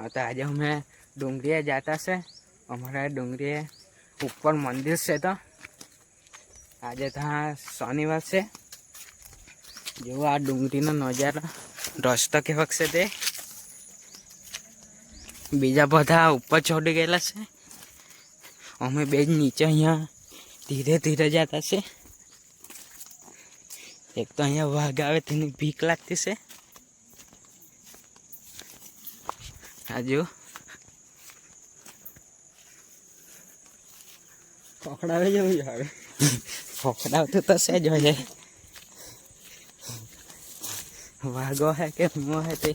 હા, તો આજે અમે ડુંગરીએ જતા છે. અમારા ડુંગરીએ ઉપર મંદિર છે તો. આજે ત્યાં શનિવાર છે. જેવો આ ડુંગળીનો નજારો. રસ્તો કેવો છે તે. બીજા બધા ઉપર ચડી ગયેલા છે. અમે બે નીચે અહીંયા ધીરે ધીરે જતા છે. એક તો અહીંયા વાઘ આવે તેની ભીક લાગતી છે. આ જો પકડાવે જેવું આવે ફોકડાવતું તો છે જ હોય વાઘો હે કે મો હે તે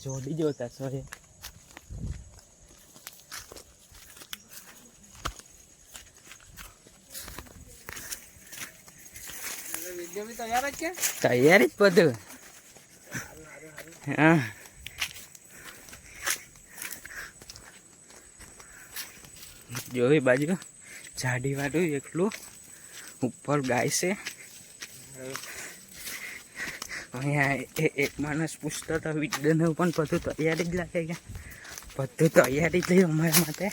જોડી જોતા છો એ વીડિયો બી તૈયાર જ છે તૈયારી જ બધું હા. જોઈ બાજુ જાડી વાળું એકલું ઉપર ગાય છે અહીંયા એક માણસ પૂછતો હતો વિદ્યાનું પણ બધું તૈયારી જ લાગે કે બધું તૈયારી જ અમારા માટે.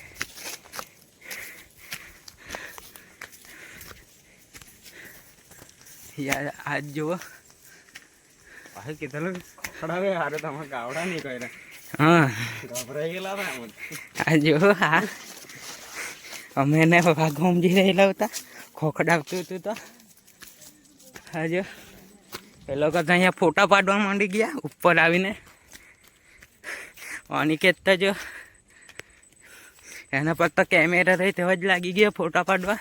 યાર, આજ જુઓ. કીધેલું હારે તમે ગાવડા નહીં કર્યા. હા. ગભરાઈ ગયેલા હતા આ જો હા. અમે એને વાઘ સમજી રહેલા હતા ખોખડાવતું હતું તો. હા એ લોકો તો અહીંયા ફોટા પાડવા માંડી ગયા ઉપર આવીને. અનિકેત તો જો એના પર તો કેમેરા રહી તેવા જ લાગી ગયા ફોટા પાડવા.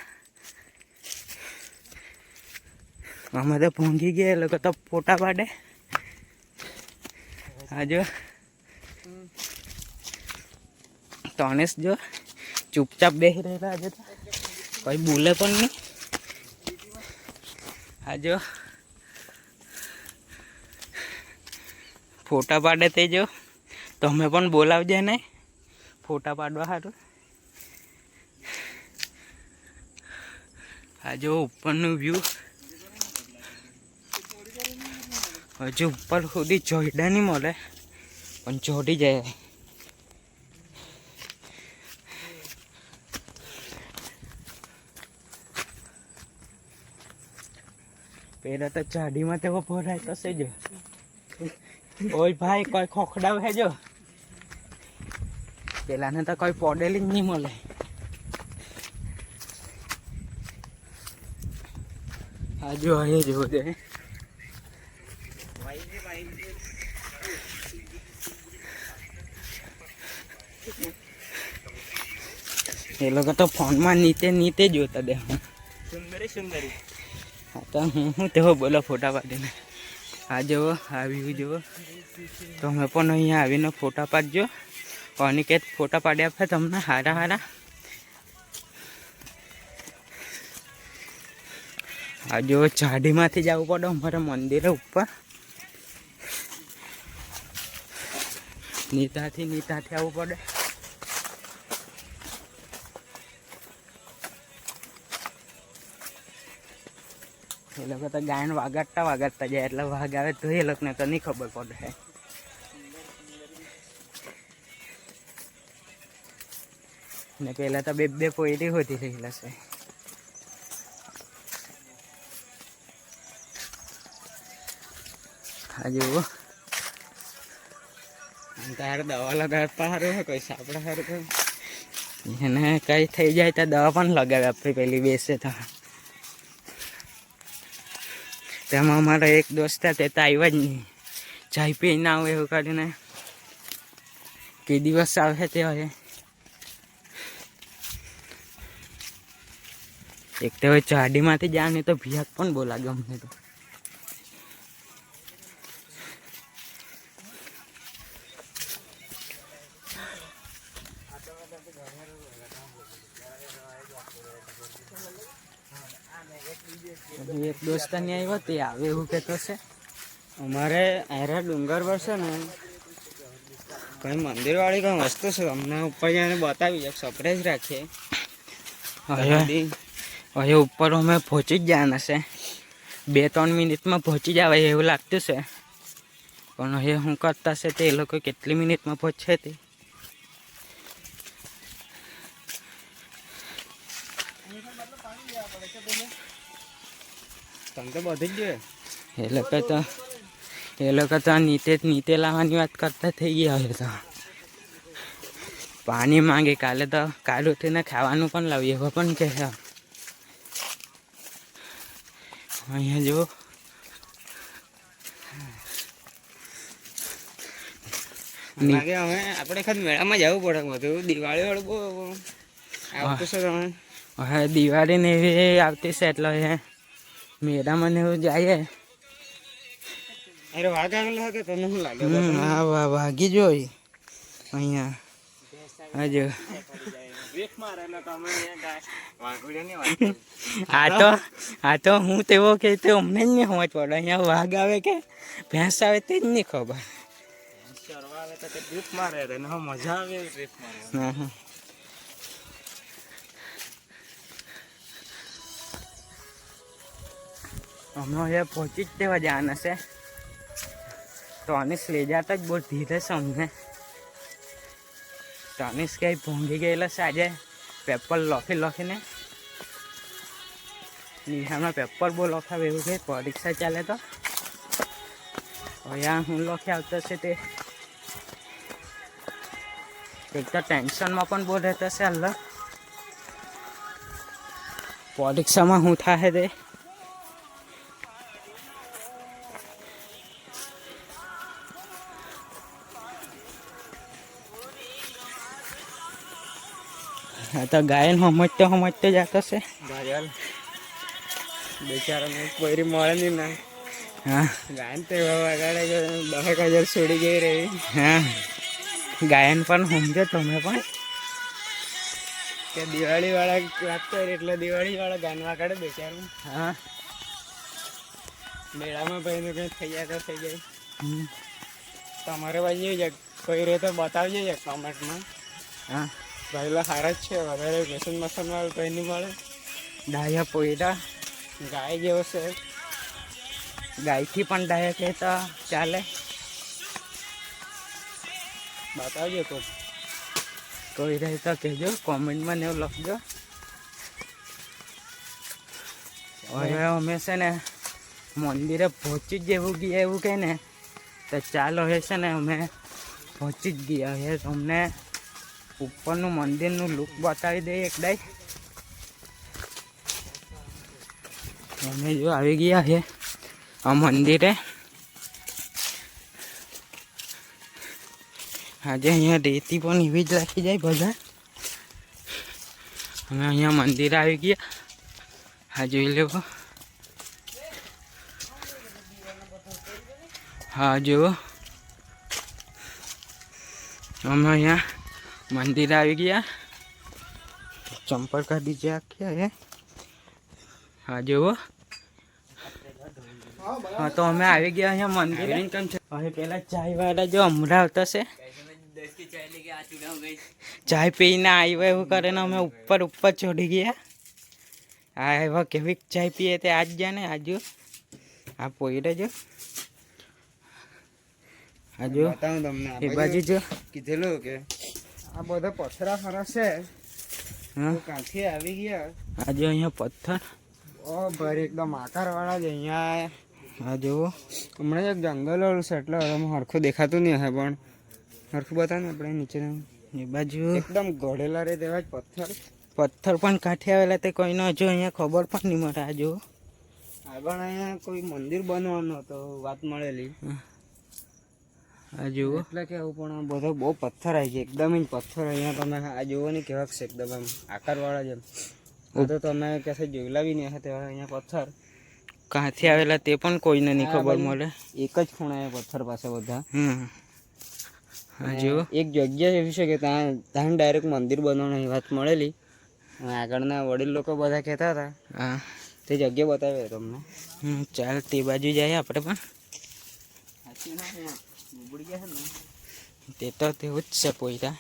અમે તો પહોંચી ગયા એ લોકો તો ફોટા પાડે. હા જો તનેશ જો ચૂપચાપ બેસી રહેલા આજે તો. કોઈ બોલે પણ નહીં. આ જો ફોટા પાડે તે જો. તમે પણ બોલાવજે ને ફોટા પાડવા સારું આ જો ઉપરનું વ્યૂ હજુ ઉપર સુધી જોઈડા નહીં મળે, પણ ચોડી જાય. પેલા તો ચાડીમાં તેવો ભરાય તશે જો ઓય ભાઈ, કોઈ ખોખડાવ હે પેલાને તો કોઈ પડેલી જ નહીં મળે. હાજુ જો એ જો છે એ લોકો તો ફોનમાં નીચે નીચે જોતા દે. સુંદરી સુંદરી. હા તો હું હું તેવો બોલો ફોટા પાડીને. આ જુઓ આ વ્યૂ જુઓ. તમે પણ અહીંયા આવીને ફોટા પાડજો. અનિકેત ફોટા પાડી આપે તમને હારા હારા. આ જો ચાડીમાંથી જવું પડે અમારે મંદિરે ઉપર. નીતાથી નીતાથી આવવું પડે. એ લોકો તો ગાયન વાગાડતા વાગાડતા જાય, એટલે વાઘ તો એ લોકોને તો નહીં ખબર પડે. ને પેલા તો બે બે પોયરી હોતી રહેલા છે આ જુઓ. તારે દવા લગાડતા સારું કોઈ સાપડા સારું એને કઈ થઈ જાય તો દવા પણ લગાવે આપણે પેલી બેસે તો. તેમાં અમારા એક દોસ્ત હતા, તે તો આવ્યા જ નહીં. ચાય પી ના આવે એવું કરીને. કે દિવસ આવે તે હોય. એક તો હવે ચાડીમાંથી જાય તો ભિયાક પણ બહુ ગમે તો. હજી એક દોસ્ત નહીં આવ્યો તે આવે એવું કહેતો છે. અમારે એરા ડુંગર પર છે ને કઈ મંદિર વાળી કઈ વસ્તુ છે અમને ઉપર જઈને બતાવી જાય સરપ્રાઈઝ રાખીએ. હવે હવે ઉપર અમે પહોંચી જ જવાના છે. બે ત્રણ મિનિટમાં પહોંચી જવાય એવું લાગતું છે. પણ હવે શું કરતા છે તે એ લોકો કેટલી મિનિટમાં પહોંચે તે? તમે તો બધી જ એ લોકો તો એ લોકો તો નીચે નીચે લાવવાની વાત કરતા થઈ ગયા હવે તો. પાણી માંગે કાલે તો કાલે ઉઠીને ખાવાનું પણ લાવીએ એવો પણ કહે અહીંયા જુઓ. લાગે હવે આપણે ખાલી મેળામાં જવું પડે બધું દિવાળી વાળું બહુ આવતું છે તમે. હવે દિવાળી ને એવી આવતી છે. એટલે મેળામાં ને એવું જાય અરે વાઘ આવેલો હતો તને શું લાગે? હા વા વાગી જો અહીંયા. હજુ આ તો આ તો હું તેવો કે તે અમને જ નહીં સમજ પડે. અહીંયા વાઘ આવે કે ભેંસ આવે તે જ નહીં ખબર. મજા આવે? ટ્રીપ મારે હા, હા. અમે અહીંયા પહોંચી જ તેવા જવાના છે. તો લઈ જતા જ બહુ ધીરે છે અમને. તો કંઈ ભોંગી ગયેલા છે આજે પેપર લખી લખીને. નિહાળમાં પેપર બહુ લખાવે એવું કે પરીક્ષા ચાલે તો. અહીંયા હું લખી આવતો છે તે. એક તો ટેન્શનમાં પણ બહુ રહેતો છે હાલ. પરીક્ષામાં હું થાય તે. તો ગાયન સમજતો સમજતો જતો છે. ગાયલ? બેચારાને પૈરી મળે નહીં ના. હા. ગાયન તો દહેક હજાર છોડી ગઈ રહી. હા. ગાયન પણ સમજો તમે પણ. કે દિવાળી વાળા વાત કરી એટલે દિવાળી વાળા ગાન વગાડે બેચારું. હા. મેળામાં ભાઈ ને કંઈ થઈ જાય તો થઈ જાય. તમારે બાજુ કોઈ રે તો બતાવજો કોમેન્ટમાં હા. ભાઈલા સારા જ છે, વધારે વ્યસન મસન વાળું કંઈ નહીં મળે. ડાયા પોયરા ગાય જેવો છે. ગાયથી પણ ડાયા કે તો ચાલે. બતાવજો તો કોઈ રહે તો કહેજો, કોમેન્ટમાં ને એવું લખજો. હવે અમે છે ને, મંદિરે પહોંચી જ જેવું ગયા, એવું કહે ને, તો ચાલો હવે છે ને, અમે પહોંચી જ ગયા હવે તમને ઉપરનું મંદિરનું લુક બતાવી દઈએ એકદાય અમે જો આવી ગયા છે આ મંદિરે. આજે અહીંયા રેતી પણ એવી જ રાખી જાય બધા. અમે અહીંયા મંદિર આવી ગયા. હા જોઈ લેવો હા જુઓ. અમે અહીંયા મંદિર આવી ગયા. ચંપલ કાઢી છે આખી હે. હા જુઓ. હા તો અમે આવી ગયા અહીંયા મંદિર. હવે પેલા ચાય વાળા જો હમણાં આવતા છે. ચાય પીને આવ્યા એવું કરે ને અમે ઉપર ઉપર ચડી ગયા. આ એવા કેવી ચાય પીએ તે આજ ને આજુ આ પોઈરે જો. આજુ તમને. એ બાજુ જો કીધેલું કે આ બધા પથરા છે. હા? આવી ગયા. આજે અહીંયા પથ્થર? ઓ ભાઈ એકદમ આકાર વાળા જ અહીંયા. આ જુઓ. હમણાં જ એક જંગલ છે એટલે હરખું દેખાતું નહીં હશે પણ હરખું બતાવે ને આપણે નીચે એ બાજુ. એકદમ ઘડેલા રે તેવા જ પથ્થર. પથ્થર પણ કાંઠે આવેલા તે કોઈનો હજુ અહીંયા ખબર પણ નહીં મળે આ જુઓ. આગળ અહીંયા કોઈ મંદિર બનવાનો હતો વાત મળેલી. આ જુઓ. એટલે કેવું પણ બધો બહુ પથ્થર આવી છે એકદમ જ પથ્થર અહીંયા તમે આ જુઓ ને કેવા છે એકદમ આમ આકારવાળા જેમ. તો તમે કશે જોયેલા બી નહીં હતા અહીંયા પથ્થર. કાંથી આવેલા તે પણ કોઈને નહીં ખબર મળે. એક જ ખૂણા પથ્થર પાસે બધા. જુઓ. એક જગ્યા એવી છે કે ત્યાં ત્યાં ડાયરેક્ટ મંદિર બનાવવાની વાત મળેલી. આગળના વડીલ લોકો બધા કહેતા હતા. હા. તે જગ્યા બતાવે તમને. ચાલ તે બાજુ જાય આપણે પણ. તે તો તેવું જ છે પોયરા.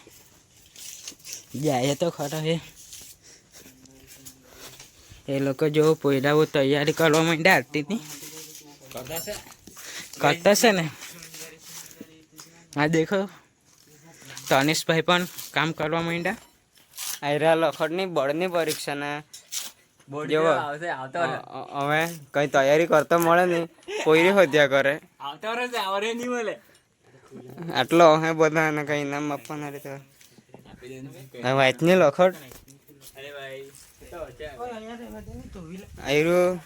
જાય તો ખરા હે. એ લોકો જો પોયરાઓ તૈયારી કરવા માંડ્યા આરતીની કરતા છે? ને? આ દેખો. તનિષભાઈ પણ કામ કરવા માંડ્યા. આયરા લખડની બળની પરીક્ષા ને. જેવો. હવે કઈ તૈયારી કરતો મળે નહીં. કોઈરી હત્યા કરે. આવતો આવરે નહીં મળે. આટલો હે બધા અને કઈ ઇનામ આપવાના રીતે હવે વાંચની લખડ આયરું.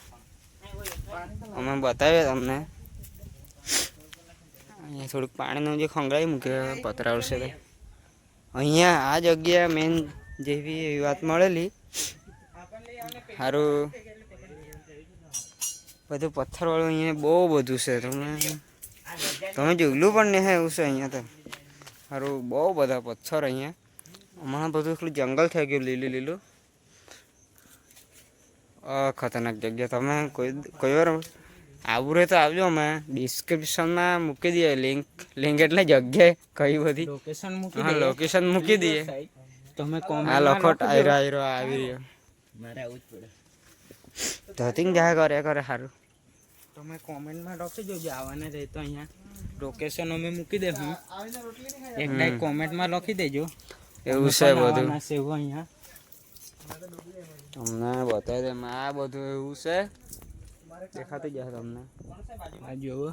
અમે બતાવીએ તમને. અહીંયા થોડુંક પાણીનું જે ખંગળાવી મૂકે પતરાવશે તે. અહીંયા આ જગ્યા મેન જેવી એવી વાત મળેલી. સારું બધું પથ્થરવાળું અહીંયા બહુ બધું છે. તમે તમે જોયેલું પણ એવું છે અહીંયા તો. સારું બહુ બધા પથ્થર અહીંયા. હમણાં બધું એટલું જંગલ થઈ ગયું લીલું લીલું. ખતરનાક જગ્યા. તમે કોઈ કોઈ વાર આવું રહે તો આવજો અમે. ડિસ્ક્રિપ્શનમાં મૂકી દઈએ લિંક લિંક એટલે જગ્યાએ કઈ બધી. લોકેશન મૂકી હા લોકેશન મૂકી દઈએ. તમે આ લખો આયરો આયરો આવી રહ્યો. મારે આવું જ પડે. ધતિંગ જાય કરે કરે સારું તમે કોમેન્ટમાં રોકી દેજો આવવાના રહે તો અહીંયા લોકેશન અમે મૂકી દઈશું એક ડાય કોમેન્ટમાં લખી દેજો. એવું છે બધું. એવું અહીંયા. તમને બતાવી દે આ બધું એવું છે. દેખાતું જશે તમને. આ જુઓ.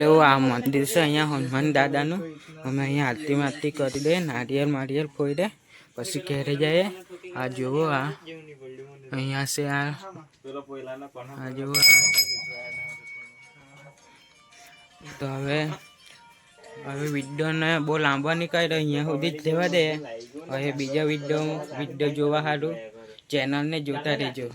એવું આ મંદિર છે અહીંયા હનુમાન દાદાનું. અમે અહીંયા આરતી મારતી કરી દઈએ નારિયેળ મારિયેળ ફોઈ દે પછી ઘેરે જઈએ. આ જુઓ આ. અહીંયા છે આ આ તો હવે હવે વિડીયોને બહુ લાંબા કાઢ્યો અહીંયા સુધી જ રહેવા દે. હવે બીજા વીડિયો વીડિયો જોવા સારું ચેનલને જોતા રહેજો.